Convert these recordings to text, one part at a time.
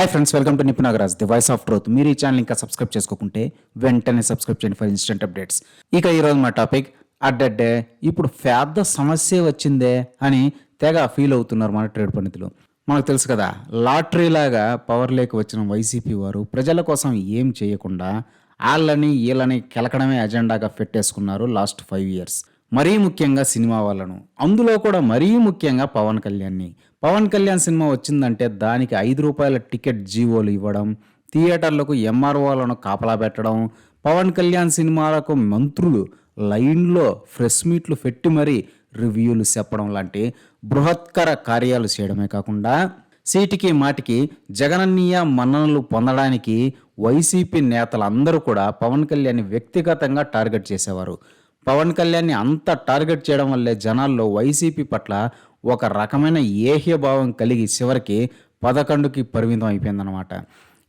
Hi friends welcome to నిపు Nagaraj the voice of truth మీరు ఈ channel ఇంకా subscribe చేసుకోకుంటే వెంటనే సబ్స్క్రైబ్ చేయండి ఫర్ ఇన్స్టెంట్ అప్డేట్స్ ఇక ఈరోజు మా టాపిక్ అడ్డడ్డే ఇప్పుడు పెద్ద సమస్య వచ్చిందే అని తెగ ఫీల్ అవుతున్నారు మన ట్రేడ్ పండితులు. మనకు తెలుసు కదా లాటరీ లాగా పవర్ లేక వచ్చిన వైసీపీ వారు ప్రజల కోసం ఏం చేయకుండా వాళ్ళని వీళ్ళని కెలకడమే అజెండాగా పెట్టేసుకున్నారు లాస్ట్ ఫైవ్ ఇయర్స్ మరీ ముఖ్యంగా సినిమా వాళ్ళను. అందులో కూడా మరీ ముఖ్యంగా పవన్ కళ్యాణ్ని. పవన్ కళ్యాణ్ సినిమా వచ్చిందంటే దానికి ఐదు రూపాయల టికెట్ జీవోలు ఇవ్వడం థియేటర్లకు ఎంఆర్ఓలను కాపలా పెట్టడం పవన్ కళ్యాణ్ సినిమాలకు మంత్రులు లైన్లో ఫ్రెష్ మీట్లు పెట్టి మరీ రివ్యూలు చెప్పడం లాంటి బృహత్కర కార్యాలు చేయడమే కాకుండా సీటికి మాటికి జగనన్నీయ మన్ననలు పొందడానికి వైసీపీ నేతలందరూ కూడా పవన్ కళ్యాణ్ని వ్యక్తిగతంగా టార్గెట్ చేసేవారు. పవన్ కళ్యాణ్ని అంత టార్గెట్ చేయడం వల్లే జనాల్లో వైసీపీ పట్ల ఒక రకమైన ఏహ్యభావం కలిగి చివరికి పదకొండుకి పరిమితం అయిపోయిందనమాట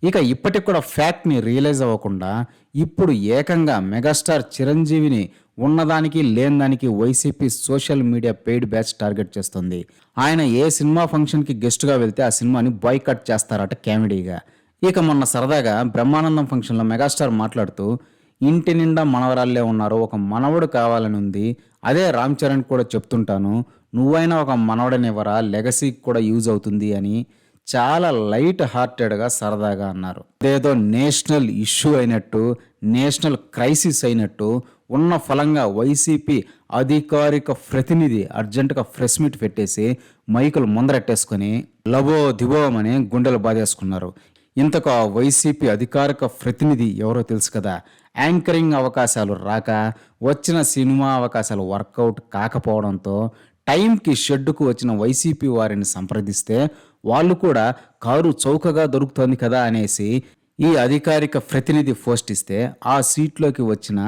ఇక ఇప్పటికి కూడా ఫ్యాక్ట్ని రియలైజ్ అవ్వకుండా ఇప్పుడు ఏకంగా మెగాస్టార్ చిరంజీవిని ఉన్నదానికి లేనిదానికి YCP social media paid batch target చేస్తుంది. ఆయన ఏ సినిమా ఫంక్షన్కి గెస్ట్గా వెళ్తే ఆ సినిమాని బాయ్కట్ చేస్తారట కామెడీగా. ఇక మొన్న సరదాగా బ్రహ్మానందం ఫంక్షన్లో మెగాస్టార్ మాట్లాడుతూ ఇంటి నిండా మనవరాళ్ళే ఉన్నారు. ఒక మనవడు కావాలని ఉంది. అదే రామ్ చరణ్ కూడా చెప్తుంటాను నువ్వైనా ఒక మనవడనివ్వరా? లెగసీకి కూడా యూజ్ అవుతుంది అని చాలా లైట్ హార్టెడ్గా సరదాగా అన్నారు. అదేదో నేషనల్ ఇష్యూ అయినట్టు నేషనల్ క్రైసిస్ అయినట్టు ఉన్న ఫలంగా వైసీపీ అధికారిక ప్రతినిధి అర్జెంటుగా ప్రెస్ మీట్ పెట్టేసి మైకులు ముందరెట్టేసుకొని లబో దిబోమని గుండెలు బాధేసుకున్నారు. ఇంతకు ఆ వైసీపీ అధికారిక ప్రతినిధి ఎవరో తెలుసు కదా? యాంకరింగ్ అవకాశాలు రాక వచ్చిన సినిమా అవకాశాలు వర్కౌట్ కాకపోవడంతో టైంకి షెడ్డుకు వచ్చిన వైసీపీ వారిని సంప్రదిస్తే వాళ్ళు కూడా కారు చౌకగా దొరుకుతోంది కదా అనేసి ఈ అధికారిక ప్రతినిధి పోస్ట్ ఇస్తే ఆ సీట్లోకి వచ్చిన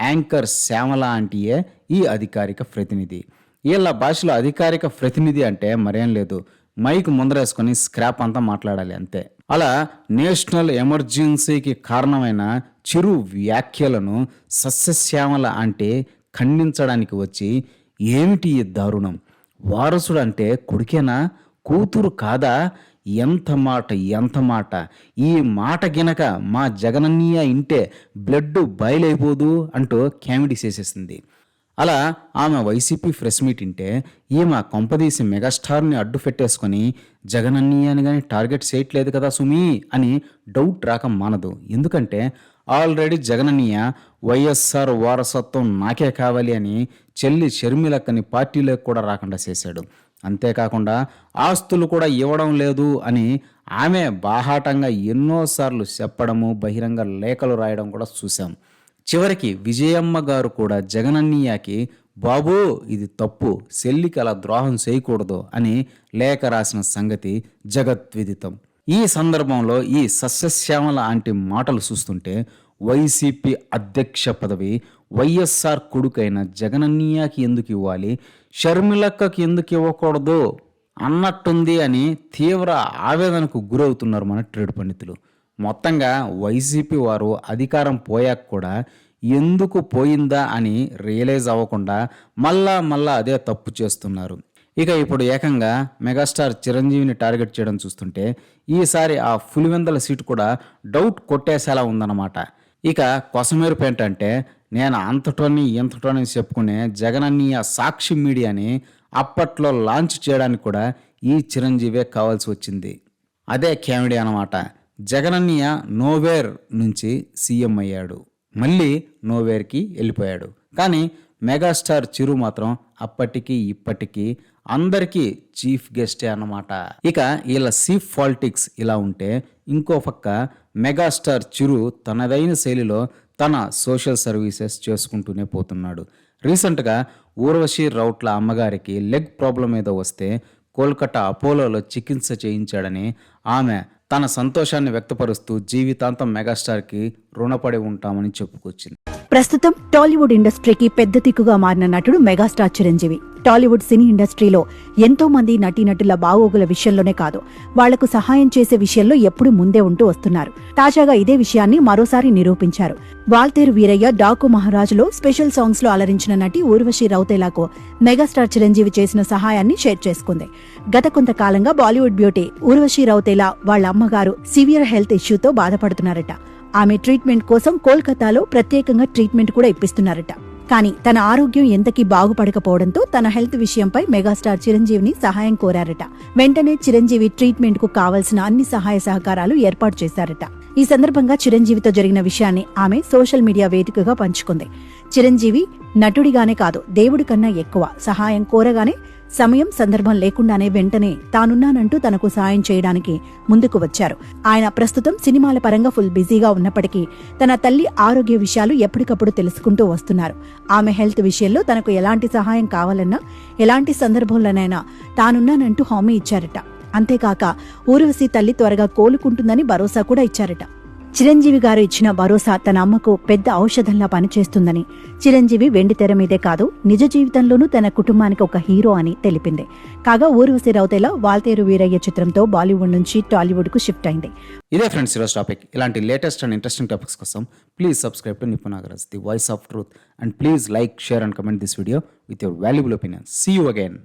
యాంకర్ శ్యామల ఆంటీయే ఈ అధికారిక ప్రతినిధి. వీళ్ళ భాషలో అధికారిక ప్రతినిధి అంటే మరేం లేదు. మైక్ ముందరేసుకొని స్క్రాప్ అంతా మాట్లాడాలి అంతే. అలా నేషనల్ ఎమర్జెన్సీకి కారణమైన చిరు వ్యాఖ్యలను సస్యశ్యామల అంటే ఖండించడానికి వచ్చి ఏమిటి ఈ దారుణం? వారసుడు అంటే కొడుకేనా? కూతురు కాదా? ఎంత మాట ఎంత మాట? ఈ మాట గినక మా జగనన్నయ్య ఇంటే బ్లడ్ బయలైపోదు అంటూ కామెడీ చేసేసింది. అలా ఆమె వైసీపీ ప్రెస్ మీట్ ఇంటే ఈమె కొంపదీసి మెగాస్టార్ని అడ్డు పెట్టేసుకొని జగనన్నయ్య అని కానీ టార్గెట్ చేయట్లేదు కదా సుమి అని డౌట్ రాక మానదు. ఎందుకంటే ఆల్రెడీ జగనన్నయ్య వైఎస్ఆర్ వారసత్వం నాకే కావాలి అని చెల్లి షర్మిలక్కని పార్టీలోకి కూడా రాకుండా చేశాడు. అంతేకాకుండా ఆస్తులు కూడా ఇవ్వడం లేదు అని ఆమె బాహాటంగా ఎన్నోసార్లు చెప్పడము బహిరంగ లేఖలు రాయడం కూడా చూశాం. చివరికి విజయమ్మ గారు కూడా జగనన్నయ్యకి బాబు ఇది తప్పు. సెల్లికి అలా ద్రోహం చేయకూడదు అని లేఖ రాసిన సంగతి జగద్విదితం ఈ సందర్భంలో ఈ సస్యశ్యామల ఆంటీ మాటలు చూస్తుంటే వైసీపీ అధ్యక్ష పదవి వైఎస్ఆర్ కొడుకైన జగనన్నయ్యకి ఎందుకు ఇవ్వాలి? షర్మిలక్కకి ఎందుకు ఇవ్వకూడదు? అన్నట్టుంది అని తీవ్ర ఆవేదనకు గురవుతున్నారు మన ట్రేడ్ పండితులు. మొత్తంగా వైసీపీ వారు అధికారం పోయాక కూడా ఎందుకు పోయిందా అని రియలైజ్ అవ్వకుండా మళ్ళా మళ్ళా అదే తప్పు చేస్తున్నారు. ఇక ఇప్పుడు ఏకంగా మెగాస్టార్ చిరంజీవిని టార్గెట్ చేయడం చూస్తుంటే ఈసారి ఆ పులివెందల సీటు కూడా డౌట్ కొట్టేసేలా ఉందన్నమాట. ఇక కొసమేరుపు ఏంటంటే నేను అంతటోని ఇంతటోని చెప్పుకునే జగనన్నీయ సాక్షి మీడియాని అప్పట్లో లాంచ్ చేయడానికి కూడా ఈ చిరంజీవే కావాల్సి వచ్చింది. అదే కామెడీ అనమాట జగనన్నయ్య నోవేర్ నుంచి సీఎం అయ్యాడు. మళ్ళీ నోవేర్కి వెళ్ళిపోయాడు. కానీ మెగాస్టార్ చిరు మాత్రం అప్పటికి ఇప్పటికీ అందరికీ చీఫ్ గెస్టే అన్నమాట. ఇక వీళ్ళ సీఫ్ పాలిటిక్స్ ఇలా ఉంటే ఇంకో పక్క మెగాస్టార్ చిరు తనదైన శైలిలో తన సోషల్ సర్వీసెస్ చేసుకుంటూనే పోతున్నాడు. రీసెంట్గా ఊర్వశి రౌట్ల అమ్మగారికి లెగ్ ప్రాబ్లం ఏదో వస్తే కోల్కతా అపోలోలో చికిత్స చేయించాడని ఆమె తన సంతోషాన్ని వ్యక్తపరుస్తూ జీవితాంతం మెగాస్టార్కి రుణపడి ఉంటామని చెప్పుకొచ్చింది. ప్రస్తుతం టాలీవుడ్ ఇండస్ట్రీకి పెద్ద దిక్కుగా మారిన నటుడు మెగాస్టార్ చిరంజీవి. టాలీవుడ్ సినీ ఇండస్ట్రీలో ఎంతో మంది నటీనటుల బాగోగుల విషయంలోనే కాదు వాళ్ళకు సహాయం చేసే విషయంలో ఎప్పుడూ ముందే ఉంటూ వస్తున్నారు. తాజాగా ఇదే విషయాన్ని మరోసారి నిరూపించారు. వాల్తేరు వీరయ్య డాకు మహారాజులో స్పెషల్ సాంగ్స్లో అలరించిన నటి ఊర్వశి రౌతేలాకు మెగాస్టార్ చిరంజీవి చేసిన సహాయాన్ని షేర్ చేసుకుంది. గత కొంతకాలంగా బాలీవుడ్ బ్యూటీ ఊర్వశి రౌతేలా వాళ్ళ అమ్మగారు సివియర్ హెల్త్ ఇష్యూతో బాధపడుతున్నారట. ఆమె ట్రీట్మెంట్ కోసం కోల్కతాలో ప్రత్యేకంగా ట్రీట్మెంట్ కూడా ఇప్పిస్తున్నారట. కానీ తన ఆరోగ్యం ఎంతకీ బాగుపడకపోవడంతో తన హెల్త్ విషయంపై మెగాస్టార్ చిరంజీవిని సహాయం కోరారట. వెంటనే చిరంజీవి ట్రీట్మెంట్కు కావలసిన అన్ని సహాయ సహకారాలు ఏర్పాటు చేశారట. ఈ సందర్భంగా చిరంజీవితో జరిగిన విషయాన్ని ఆమె సోషల్ మీడియా వేదికగా పంచుకుంది. చిరంజీవి నటుడిగానే కాదు దేవుడి కన్నా ఎక్కువ సహాయం కోరగానే సమయం సందర్భం లేకుండానే వెంటనే తానున్నానంటూ తనకు సాయం చేయడానికి ముందుకు వచ్చారు. ఆయన ప్రస్తుతం సినిమాల పరంగా ఫుల్ బిజీగా ఉన్నప్పటికీ తన తల్లి ఆరోగ్య విషయాలు ఎప్పటికప్పుడు తెలుసుకుంటూ వస్తున్నారు. ఆమె హెల్త్ విషయంలో తనకు ఎలాంటి సహాయం కావాలన్నా ఎలాంటి సందర్భంలోనైనా తానున్నానంటూ హామీ ఇచ్చారట. అంతేకాక ఊర్వశి తల్లి త్వరగా కోలుకుంటుందని భరోసా కూడా ఇచ్చారట. చిరంజీవి గారు ఇచ్చిన భరోసా తన అమ్మకు పెద్ద ఔషధంలా పనిచేస్తుందని. చిరంజీవి వెండి తెర మీదే కాదు నిజ జీవితంలోనూ తన కుటుంబానికి ఒక హీరో అని తెలిపింది. కాగా ఊర్వశి రౌతేలా వాల్తేరు వీరయ్య చిత్రంతో బాలీవుడ్ నుంచి టాలీవుడ్కు షిఫ్ట్ అయింది. ఇదే ఫ్రెండ్స్ ఈరోజు టాపిక్. ఇలాంటి లేటెస్ట్ అండ్ ఇంట్రెస్టింగ్ టాపిక్స్ కోసం please subscribe to నిపుణాగరస్ the voice of truth and please like share and comment this video with your valuable opinion see you again